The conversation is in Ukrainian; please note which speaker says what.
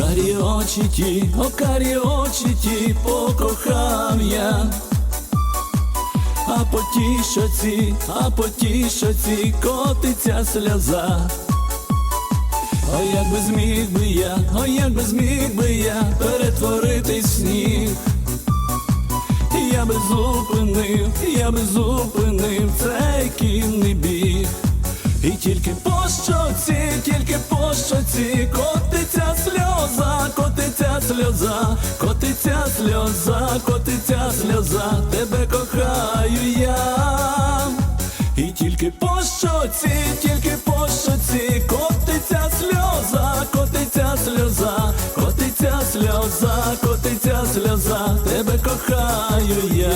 Speaker 1: карі очі ті, о карі очі ті покохав я. А по тій щоці, а по тій щоці котиться сльоза. Ой, як би зміг би я, ой, як би зміг би я перетворитись сніг. Я би зупинив, я би зупинив цей кінний біг. І тільки по щоці, тільки по щоці котиться сльоза, котиться сльоза, котиться сльоза, тебе кохаю я. І тільки по щоці, тільки по щоці, котиться сльоза, котиться сльоза, котиться сльоза, котиться сльоза, тебе кохаю.